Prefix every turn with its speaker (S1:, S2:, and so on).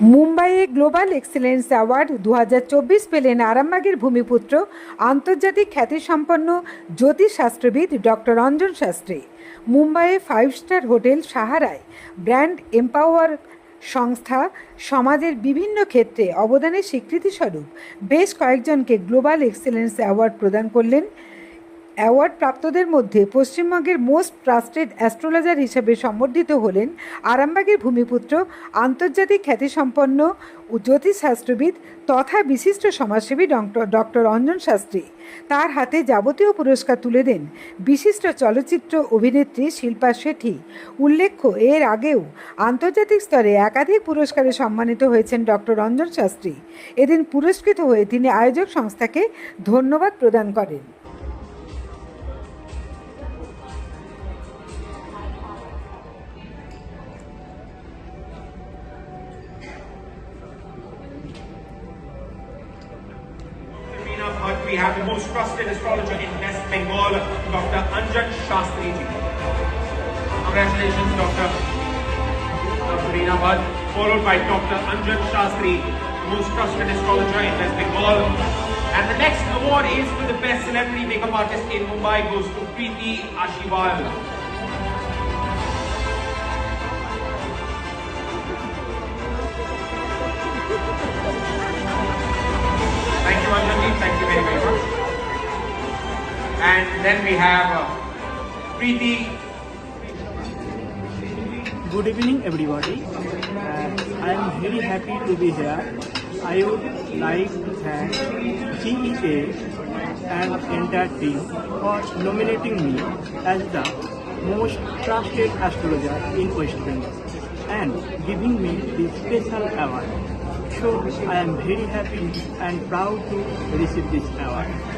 S1: মুম্বাইয়ে global excellence award দুহাজার চব্বিশ পেলেন আরামবাগের ভূমিপুত্র, আন্তর্জাতিক খ্যাতিসম্পন্ন জ্যোতিষশাস্ত্রবিদ ডক্টর রঞ্জন শাস্ত্রী। মুম্বাইয়ে ফাইভ স্টার হোটেল সাহারায় ব্র্যান্ড এম্পাওয়ার সংস্থা সমাজের বিভিন্ন ক্ষেত্রে অবদানের স্বীকৃতিস্বরূপ বেশ কয়েকজনকে গ্লোবাল এক্সেলেন্স অ্যাওয়ার্ড প্রদান করলেন। অ্যাওয়ার্ড প্রাপ্তদের মধ্যে পশ্চিমবঙ্গের মোস্ট ট্রাস্টেড অ্যাস্ট্রোলজার হিসেবে সম্বর্ধিত হলেন আরামবাগের ভূমিপুত্র, আন্তর্জাতিক খ্যাতিসম্পন্ন জ্যোতিষশাস্ত্রবিদ তথা বিশিষ্ট সমাজসেবী ডক্টর ডক্টর অঞ্জন শাস্ত্রী। তার হাতে যাবতীয় পুরস্কার তুলে দেন বিশিষ্ট চলচ্চিত্র অভিনেত্রী শিল্পা শেঠি। উল্লেখ্য, এর আগেও আন্তর্জাতিক স্তরে একাধিক পুরস্কারে সম্মানিত হয়েছেন ডক্টর রঞ্জন শাস্ত্রী। এদিন পুরস্কৃত হয়ে তিনি আয়োজক সংস্থাকে ধন্যবাদ প্রদান করেন।
S2: We have the most trusted astrologer in West Bengal, Dr. Anjan Shastri ji. Congratulations, Dr. Dr. Reena Bhatt, followed by Dr. Anjan Shastri, most trusted astrologer in West Bengal. And the next award is for the best celebrity makeup artist in Mumbai goes to Preeti Ashiwal. And then we have uh, Preeti
S3: Good evening, everybody. Uh, I am very happy to be here. I would like to thank GEA and entire team for nominating me as the most trusted astrologer in West Bengal and giving me this special award. So I am very happy and proud to receive this award.